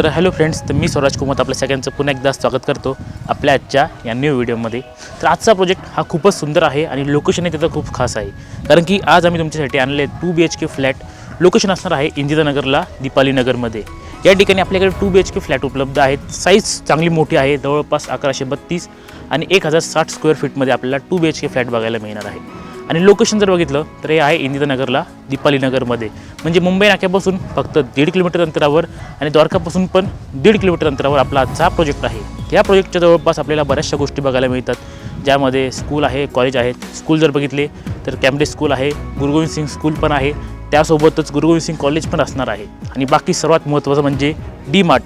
तर hello friends तर मी स्वराज कुमार आपल्या सगळ्यांचं पुन्हा एकदा स्वागत करतो आपल्या आजच्या या न्यू व्हिडिओमध्ये तर आजचा प्रोजेक्ट हा खूपच सुंदर आहे आणि लोकेशन आहे त्याचं खूप खास आहे. कारण की आज आम्ही तुमच्यासाठी आणले two B H K flat location असणार आहे इंदिरानगरला दीपाली नगरमध्ये. या ठिकाणी आपल्याकडे two B H K flat उपलब्ध आहेत. साईज चांगली मोठी आहे जवळपास अकराशे बत्तीस आणि एक हजार साठ स्क्वेअर फीटमध्ये आपल्याला two B H K flat बघायला मिळणार आहे. आणि लोकेशन जर बघितलं तर हे आहे इंदिरानगरला दीपाली नगरमध्ये म्हणजे मुंबई नाक्यापासून फक्त दीड किलोमीटर अंतरावर आणि द्वारकापासून पण दीड किलोमीटर अंतरावर आपला आजचा प्रोजेक्ट आहे. या प्रोजेक्टच्या जवळपास आपल्याला बऱ्याचशा गोष्टी बघायला मिळतात. ज्यामध्ये स्कूल आहे कॉलेज आहेत. स्कूल जर बघितले तर कॅम्ब्रिज स्कूल आहे गुरु गोविंद सिंग स्कूल पण आहे. त्यासोबतच गुरु गोविंद सिंग कॉलेज पण असणार आहे. आणि बाकी सर्वात महत्त्वाचं म्हणजे डी मार्ट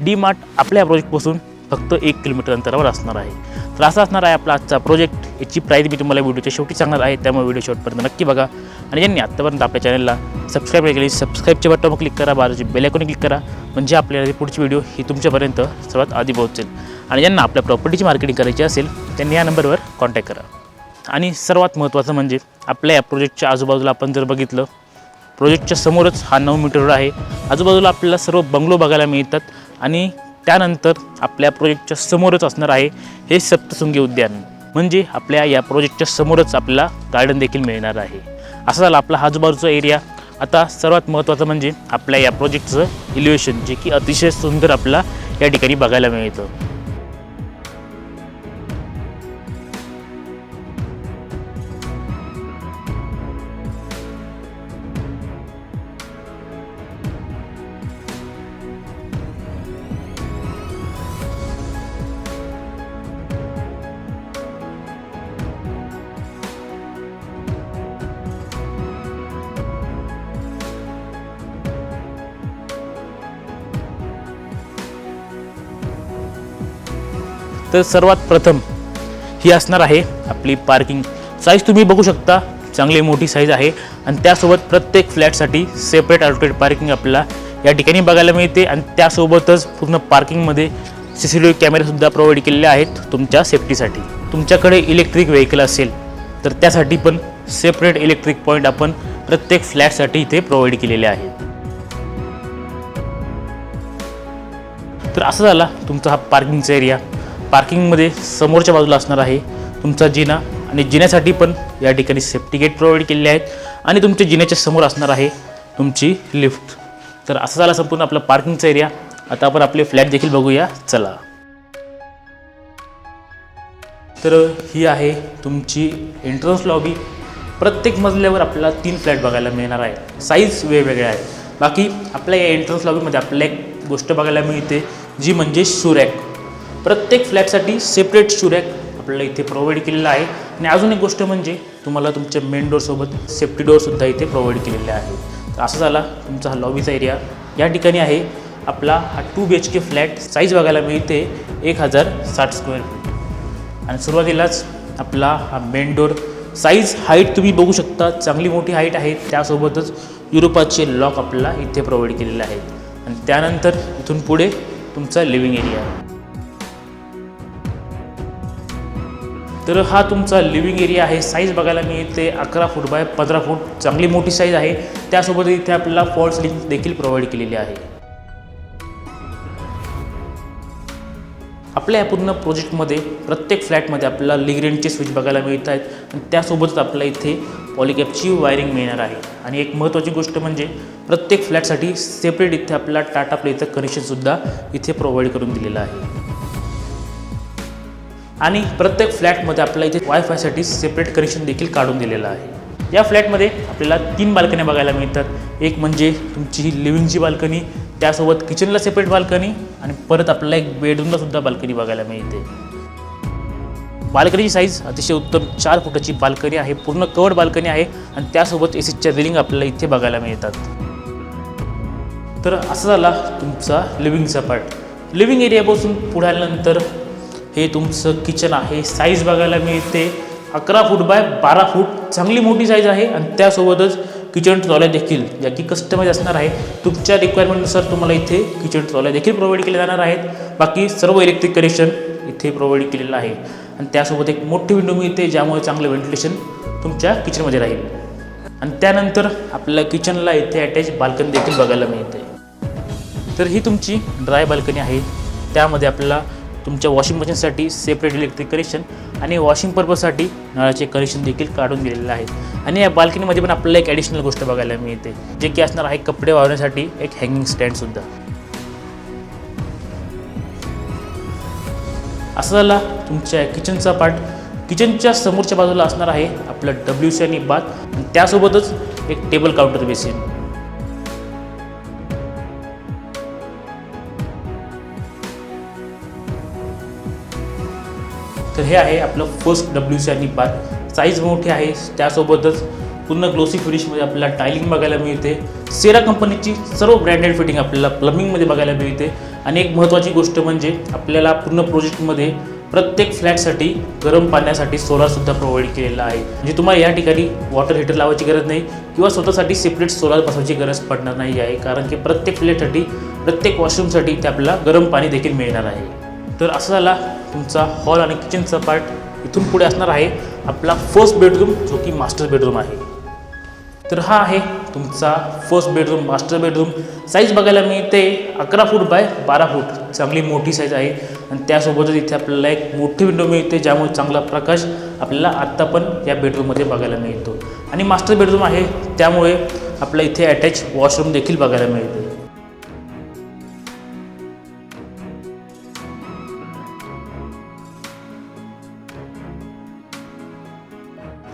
डी मार्ट आपल्या प्रोजेक्टपासून फक्त एक किलोमीटर अंतरावर असणार आहे. तर असा असणार आहे आपला आजचा प्रोजेक्ट याची प्राईज मी तुम्हाला व्हिडिओच्या शेवटी सांगणार आहे. त्यामुळे व्हिडिओ शेवटपर्यंत नक्की बघा. आणि ज्यांनी आत्तापर्यंत आपल्या चॅनलला सबस्क्राईब नाही केली सबस्क्राईबचे बटन क्लिक करा. बाजूची बेलायकॉन क्लिक करा. म्हणजे आपल्याला पुढची व्हिडिओ ही तुमच्यापर्यंत सर्वात आधी पोहोचेल. आणि ज्यांना आपल्या प्रॉपर्टीची मार्केटिंग करायची असेल त्यांनी या नंबरवर कॉन्टॅक्ट करा. आणि सर्वात महत्त्वाचं म्हणजे आपल्या या प्रोजेक्टच्या आजूबाजूला आपण जर बघितलं प्रोजेक्टच्या समोरच हा नऊ मीटर रोड आहे. आजूबाजूला आपल्याला सर्व बंगलो बघायला मिळतात. आणि त्यानंतर आपल्या प्रोजेक्टच्या समोरच असणार आहे हे सप्तशृंगी उद्यान. म्हणजे आपल्या या प्रोजेक्टच्या समोरच आपल्याला गार्डन देखील मिळणार आहे. असा झाला आपला आजूबाजूचा एरिया आता सर्वात महत्त्वाचं म्हणजे आपल्या या प्रोजेक्टचं इलिव्हेशन जे की अतिशय सुंदर आपल्याला या ठिकाणी बघायला मिळतं. तर सर्वात प्रथम ही असणार आहे आपली पार्किंग साईज तुम्ही बघू शकता चांगली मोठी साईज आहे. आणि त्यासोबत प्रत्येक फ्लॅटसाठी सेपरेट आउटलेट पार्किंग आपल्याला या ठिकाणी बघायला मिळते. आणि त्यासोबतच पूर्ण पार्किंगमध्ये सी सी टी व्ही कॅमेरेसुद्धा प्रोव्हाइड केलेले आहेत तुमच्या सेफ्टीसाठी तुमच्याकडे इलेक्ट्रिक व्हेकल असेल तर त्यासाठी पण सेपरेट इलेक्ट्रिक पॉईंट आपण प्रत्येक फ्लॅटसाठी इथे प्रोव्हाइड केलेले आहे तर असं झाला तुमचा हा पार्किंगचा एरिया पार्किंगमध्ये समोरच्या बाजूला असणार आहे तुमचा जिना आणि जिन्यासाठी पण या ठिकाणी सेफ्टी गेट प्रोव्हाइड केलेले आहेत आणि तुमच्या जिन्याच्या समोर असणार आहे तुमची लिफ्ट तर असं झाला संपूर्ण आपला पार्किंगचा एरिया आता आपण आपले फ्लॅट देखील बघूया. चला. तर ही आहे तुमची एंट्रन्स लॉबी प्रत्येक मजल्यावर आपल्याला तीन फ्लॅट बघायला मिळणार आहे. साईज वेगवेगळ्या आहेत. बाकी आपल्या या एंट्रन्स लॉबीमध्ये आपल्याला एक गोष्ट बघायला मिळते जी म्हणजे सुरॅक प्रत्येक फ्लॅटसाठी सेपरेट शुरॅक आपल्याला इथे प्रोव्हाइड केलेला आहे. आणि अजून एक गोष्ट म्हणजे तुम्हाला तुमच्या मेन डोरसोबत सेफ्टी डोअरसुद्धा इथे प्रोव्हाइड केलेले आहे. तर असं झाला तुमचा हा लॉबीचा एरिया या ठिकाणी आहे. आपला हा two B H K flat size बघायला मिळते एक हजार साठ स्क्वेअर फीट आणि सुरुवातीलाच आपला हा मेन डोर साईज हाईट तुम्ही बघू शकता. चांगली मोठी हाईट आहे. त्यासोबतच युरोपाचे लॉक आपल्याला इथे प्रोव्हाइड केलेले आहेत. आणि त्यानंतर इथून पुढे तुमचा लिव्हिंग एरिया तर हा तुमचा लिव्हिंग एरिया आहे. साईज बघायला मिळते. अकरा फूट बाय पंधरा फूट चांगली मोठी साईज आहे. त्यासोबत इथे आपल्याला फॉल सिलिंग देखील प्रोव्हाइड केलेली आहे. आपल्या या पूर्ण प्रोजेक्टमध्ये प्रत्येक फ्लॅटमध्ये आपल्याला लिग्रेंटचे स्विच बघायला मिळत आहेत. आणि त्यासोबतच आपल्याला इथे पॉलिकॅपची वायरिंग मिळणार आहे. आणि एक महत्त्वाची गोष्ट म्हणजे प्रत्येक फ्लॅटसाठी सेपरेट इथे आपल्याला टाटा प्लेचं कनेक्शनसुद्धा इथे प्रोव्हाइड करून दिलेलं आहे. आणि प्रत्येक फ्लॅटमध्ये आपल्याला इथे वायफायसाठी सेपरेट कनेक्शन देखील काढून दिलेलं आहे. या फ्लॅटमध्ये आपल्याला तीन बाल्कन्या बघायला मिळतात. एक म्हणजे तुमची ही लिव्हिंगची बाल्कनी त्यासोबत किचनला सेपरेट बाल्कनी आणि परत आपल्याला एक बेडरूमला सुद्धा बाल्कनी बघायला मिळते. बाल्कनीची साईज अतिशय उत्तम चार फुटाची बाल्कनी आहे. पूर्ण कवर्ड बाल्कनी आहे आणि त्यासोबत ए सीच्या रिलिंग आपल्याला इथे बघायला मिळतात. तर असं झाला तुमचा लिव्हिंगचा पार्ट लिव्हिंग एरियापासून पुढे आल्यानंतर हे तुमचं किचन आहे. साईज बघायला मिळते. अकरा फूट बाय बारा फूट चांगली मोठी साईज आहे आणि त्यासोबतच किचन ट्रॉल्या देखील ज्या की कस्टमाइज असणार आहे. तुमच्या रिक्वायरमेंटनुसार तुम्हाला इथे किचन ट्रॉल्या देखील प्रोव्हाइड केल्या जाणार आहेत. बाकी सर्व इलेक्ट्रिक कनेक्शन इथे प्रोव्हाइड केलेलं आहे. आणि त्यासोबत एक मोठी विंडो मिळते ज्यामुळे चांगलं व्हेंटिलेशन तुमच्या किचनमध्ये राहील. आणि त्यानंतर आपल्या किचनला इथे अटॅच बाल्कनी देखील बघायला मिळते. तर ही तुमची ड्राय बाल्कनी आहे. त्यामध्ये आपल्याला तुमच्या वॉशिंग मशीनसाठी सेपरेट इलेक्ट्रिक कनेक्शन आणि वॉशिंग पर्पजसाठी नळाचे कनेक्शन देखील काढून दिलेलं आहे आणि या बाल्कनीमध्ये पण आपल्याला एक ॲडिशनल गोष्ट बघायला मिळते जे की असणार आहे कपडे वाळवण्यासाठी एक हँगिंग स्टँडसुद्धा असं झाला तुमच्या किचनचा पार्ट किचनच्या समोरच्या बाजूला असणार आहे आपलं डब्ल्यू सी आणि बाथ त्यासोबतच एक टेबल काउंटर बेसिन तर हे आहे आपलं फर्स्ट डब्ल्यू सी आणि बाथ साईज मोठी आहे त्यासोबतच पूर्ण ग्लोसी फिनिशमध्ये आपल्याला टायलिंग बघायला मिळते. सेरा कंपनीची सर्व ब्रँडेड फिटिंग आपल्याला प्लंबिंगमध्ये बघायला मिळते. आणि एक महत्त्वाची गोष्ट म्हणजे आपल्याला पूर्ण प्रोजेक्टमध्ये प्रत्येक फ्लॅटसाठी गरम पाण्यासाठी सोलारसुद्धा प्रोव्हाइड केलेला आहे. म्हणजे तुम्हाला या ठिकाणी वॉटर हीटर लावायची गरज नाही किंवा स्वतःसाठी सेपरेट सोलार बसवायची गरज पडणार नाही आहे कारण की प्रत्येक फ्लॅटसाठी प्रत्येक वॉशरूमसाठी ते आपल्याला गरम पाणी देखील मिळणार आहे. तर असं झाला तुमचा हॉल आणि किचनचा पार्ट इथून पुढे असणार आहे आपला फर्स्ट बेडरूम जो की मास्टर बेडरूम आहे. तर हा आहे तुमचा first bedroom master bedroom size बघायला मिळते अकरा फूट बाय बारा फूट चांगली मोठी साईज आहे. आणि त्यासोबतच इथे आपल्याला एक मोठी विंडो मिळते ज्यामुळे चांगला प्रकाश आपल्याला आत्ता पण या बेडरूममध्ये बघायला मिळतो. आणि मास्टर बेडरूम आहे त्यामुळे आपल्या इथे अटॅच वॉशरूम देखील बघायला मिळते.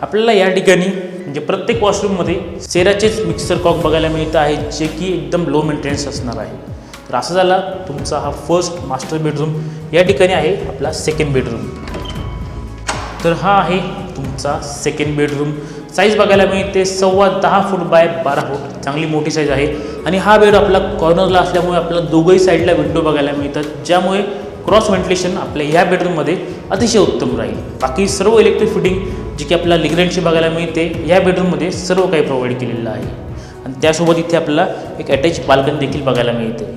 आपल्याला या ठिकाणी म्हणजे प्रत्येक वॉशरूममध्ये सेराचेच मिक्सर कॉक बघायला मिळतं आहे जे की एकदम लो मेंटेनन्स असणार आहे. तर असं झाला तुमचा हा फर्स्ट मास्टर बेडरूम या ठिकाणी आहे आपला सेकंड बेडरूम तर हा आहे तुमचा सेकंड बेडरूम साईज बघायला मिळते सव्वा दहा फूट बाय बारा फूट चांगली मोठी साईज आहे. आणि हा बेड आपला कॉर्नरला असल्यामुळे आपल्याला दोघंही साईडला विंडो बघायला मिळतात ज्यामुळे क्रॉस व्हेंटिलेशन आपल्या ह्या बेडरूममध्ये अतिशय उत्तम राहील. बाकी सर्व इलेक्ट्रिक फिटिंग जी की आपल्याला लिग्रेंटशी बघायला मिळते ह्या बेडरूममध्ये सर्व काही प्रोव्हाइड केलेलं आहे. आणि त्यासोबत इथे आपल्याला एक अटॅच बाल्कनी देखील बघायला मिळते.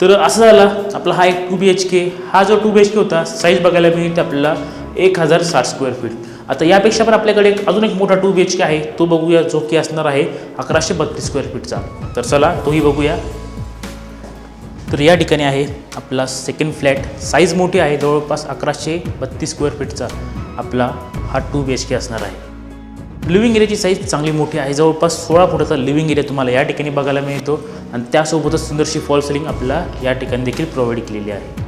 तर असं झाला आपला हा एक टू बी एच के हा जो टू बी एच के होता साईज बघायला मिळते आपल्याला एक हजार साठ स्क्वेअर फीट आता यापेक्षा पण आपल्याकडे एक अजून एक मोठा टू बी एच के आहे. तो बघूया जो की असणार आहे अकराशे बत्तीस स्क्वेअर फीटचा तर चला तोही बघूया. तर या ठिकाणी आहे आपला सेकंड फ्लॅट साईज मोठी आहे जवळपास अकराशे बत्तीस स्क्वेअर फीटचा आपला हा टू बी एच के असणार आहे. लिव्हिंग एरियाची साईज चांगली मोठी आहे. जवळपास सोळा फुटाचा लिव्हिंग एरिया तुम्हाला या ठिकाणी बघायला मिळतो. आणि त्यासोबतच सुंदरशी फॉल सिलिंग आपल्याला या ठिकाणी देखील प्रोव्हाइड केलेली आहे.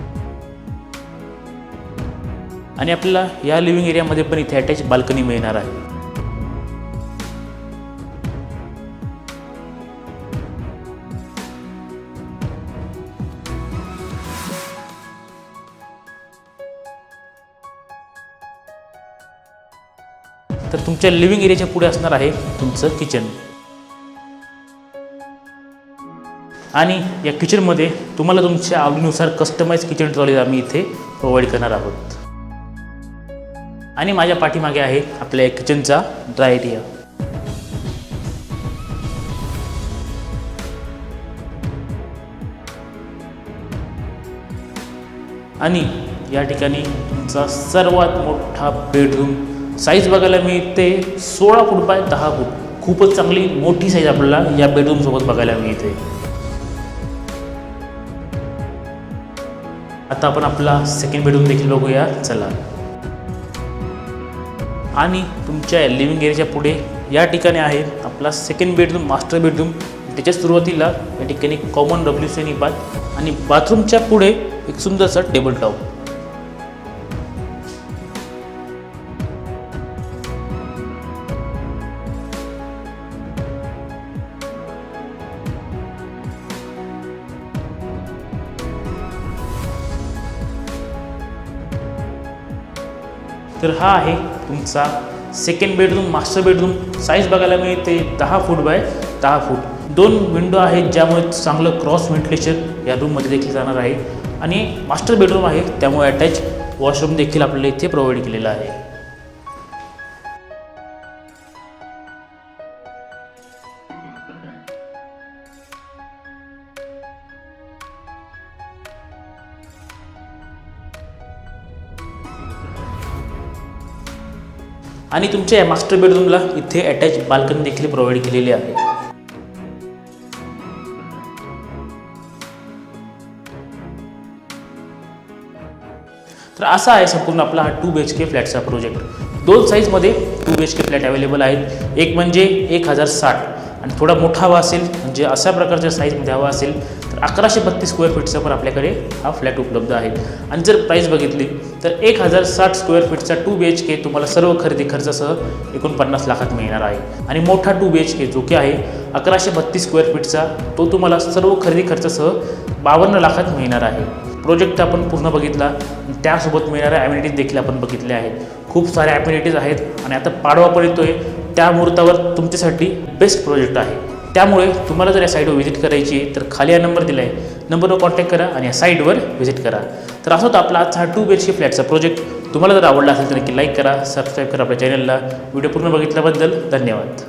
आणि आपल्याला या लिव्हिंग एरियामध्ये पण इथे अटॅच बाल्कनी मिळणार आहे. तर तुमच्या लिव्हिंग एरियाच्या पुढे असणार आहे तुमचं किचन आणि या किचनमध्ये तुम्हाला तुमच्या आवडीनुसार कस्टमाइज किचन ट्रॉलीज आम्ही इथे प्रोव्हाइड करणार आहोत. आणि माझ्या पाठीमागे आहे आपल्या किचनचा ड्राय एरिया आणि या ठिकाणी तुमचा सर्वात मोठा बेडरूम साईज बघायला मिळते सोळा फूट बाय दहा फूट. खूपच चांगली मोठी साईज आपल्याला या बेडरूमसोबत बघायला मिळते. आता आपण आपला सेकंड बेडरूम देखील बघूया. चला. आणि तुमच्या लिव्हिंग एरियाच्या पुढे या ठिकाणी आहे आपला सेकंड बेडरूम मास्टर बेडरूम त्याच्या सुरुवातीला या ठिकाणी कॉमन डब्ल्यू सी बाथ आणि बाथरूमच्या पुढे एक सुंदरसा टेबल टॉप तर हा आहे तुमचा second bedroom master bedroom size बघायला मिळते. दहा फूट बाय दहा फूट दोन विंडो आहेत ज्यामुळे चांगलं क्रॉस व्हेंटिलेशन या रूममध्ये देखील जाणार आहे. आणि मास्टर बेडरूम आहे त्यामुळे अटॅच वॉशरूम देखील आपल्याला इथे प्रोव्हाइड केलेला आहे. आणि तुमच्या मास्टर बेडरूमला इथे अटॅच बाल्कनी देखील प्रोव्हाइड केलेली आहे. तर असा आहे संपूर्ण आपला हा टू बी एच के फ्लॅटचा प्रोजेक्ट दोन साईजमध्ये two B H K flat available आहेत. एक म्हणजे एक हजार साठ. आणि थोडा मोठा हवा असेल म्हणजे अशा प्रकारच्या साईजमध्ये हवा असेल अकराशे बत्तीस स्क्वेअर फीटचा पण आपल्याकडे हा फ्लॅट उपलब्ध आहे. आणि जर प्राईस बघितली तर एक हजार साठ स्क्वेअर फीटचा टू बी एच के तुम्हाला सर्व खरेदी खर्चासह एकोणपन्नास लाखात मिळणार आहे. आणि मोठा टू बी एच के जो की आहे अकराशे बत्तीस स्क्वेअर फीटचा तो तुम्हाला सर्व खरेदी खर्चासह बावन्न लाखात मिळणार आहे. प्रोजेक्ट आपण पूर्ण बघितला आणि त्यासोबत मिळणाऱ्या ॲम्युनिटीज देखील आपण बघितल्या आहेत. खूप साऱ्या ॲम्युनिटीज आहेत आणि आता पाडवा पण येतोय. त्या मुहूर्तावर तुमच्यासाठी बेस्ट प्रोजेक्ट आहे. त्यामुळे तुम्हाला जर या साईटवर व्हिजिट करायची तर खाली हा नंबर दिला आहे नंबरवर कॉन्टॅक्ट करा आणि या साईटवर व्हिजिट करा. तर असं होतं आपला आजचा हा टू बी एच के फ्लॅटचा प्रोजेक्ट तुम्हाला जर आवडला असेल तर नक्की लाईक करा सबस्क्राईब करा आपल्या चॅनलला व्हिडिओ पूर्ण बघितल्याबद्दल धन्यवाद.